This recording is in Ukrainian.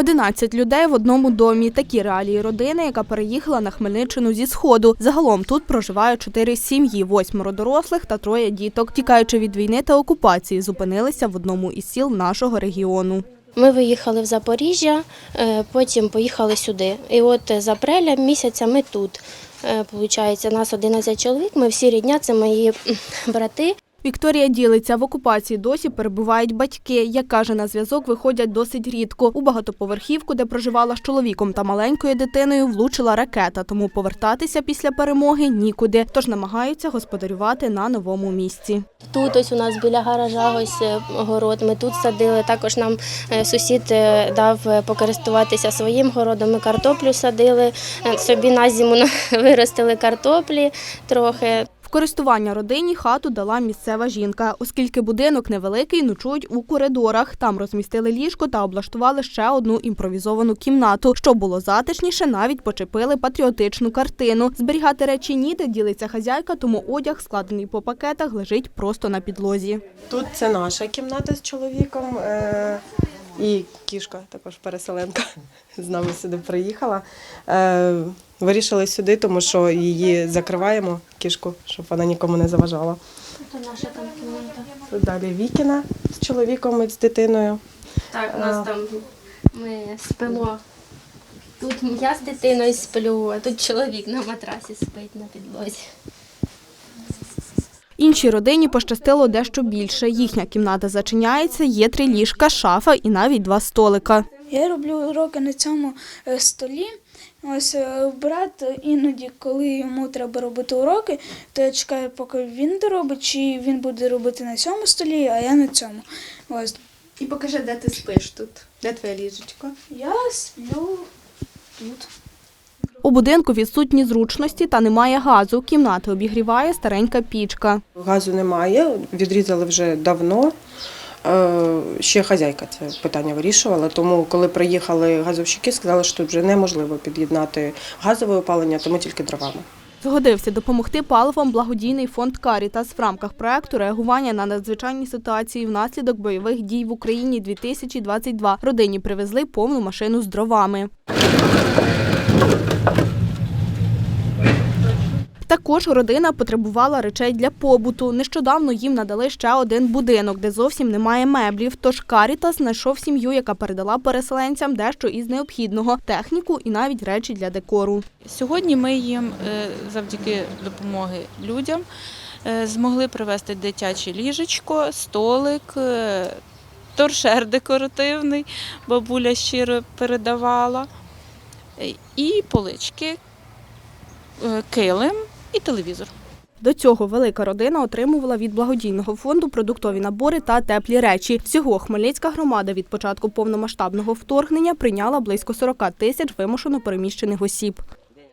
11 людей в одному домі. Такі реалії родини, яка переїхала на Хмельниччину зі сходу. Загалом тут проживають чотири сім'ї, восьмеро дорослих та троє діток. Тікаючи від війни та окупації, зупинилися в одному із сіл нашого регіону. Ми виїхали в Запоріжжя, е, потім поїхали сюди. І от з апреля місяця ми тут. Е, Получається, нас 11 чоловік, ми всі рідня, це мої брати. Вікторія ділиться, в окупації досі перебувають батьки. Як каже, на зв'язок виходять досить рідко. У багатоповерхівку, де проживала з чоловіком та маленькою дитиною, влучила ракета, тому повертатися після перемоги нікуди. Тож намагаються господарювати на новому місці. Тут ось у нас біля гаража ось е, город, ми тут садили. Також нам е, сусід е, дав покористуватися своїм городом. Ми картоплю садили, собі на зиму виростили картоплі трохи. Користування родині хату дала місцева жінка, оскільки будинок невеликий, ночують у коридорах. Там розмістили ліжко та облаштували ще одну імпровізовану кімнату. Щоб було затишніше, навіть почепили патріотичну картину. Зберігати речі ніде ділиться хазяйка, тому одяг, складений по пакетах, лежить просто на підлозі. Тут це наша кімната з чоловіком е, і кішка, також переселенка, з нами сюди приїхала. Е, вирішили сюди, тому що її закриваємо, кішку, щоб вона нікому не заважала. Це наша там кімната. Тут далі Вікіна з чоловіком і з дитиною. Так, у нас там ми спимо. Тут я з дитиною сплю, а тут чоловік на матрасі спить на підлозі. Іншій родині пощастило дещо більше. Їхня кімната зачиняється, є три ліжка, шафа і навіть два столика. Я роблю уроки на цьому е, столі. Ось е, брат іноді, коли йому треба робити уроки, то я чекаю, поки він доробить, чи він буде робити на цьому столі, а я на цьому. Ось І покажи, де ти спиш тут. Де твоє ліжечко? я сплю тут. У будинку відсутні зручності та немає газу. Кімнати обігріває старенька пічка. Газу немає, відрізали вже давно. Е, Ще хазяйка це питання вирішувала, тому коли приїхали газовщики, сказали, що тут вже неможливо під'єднати газове опалення, тому тільки дровами. Згодився допомогти паливом благодійний фонд Карітас в рамках проекту реагування на надзвичайні ситуації внаслідок бойових дій в Україні 2022. Родині привезли повну машину з дровами. Також родина потребувала речей для побуту. Нещодавно їм надали ще один будинок, де зовсім немає меблів. Тож Карітас знайшов сім'ю, яка передала переселенцям дещо із необхідного техніку і навіть речі для декору. Сьогодні ми їм е, завдяки допомоги людям е, змогли привезти дитяче ліжечко, столик, е, торшер декоративний, бабуля щиро передавала, і полички, килим і телевізор. До цього велика родина отримувала від благодійного фонду продуктові набори та теплі речі. Всього Хмельницька громада від початку повномасштабного вторгнення прийняла близько 40 тисяч вимушено переміщених осіб.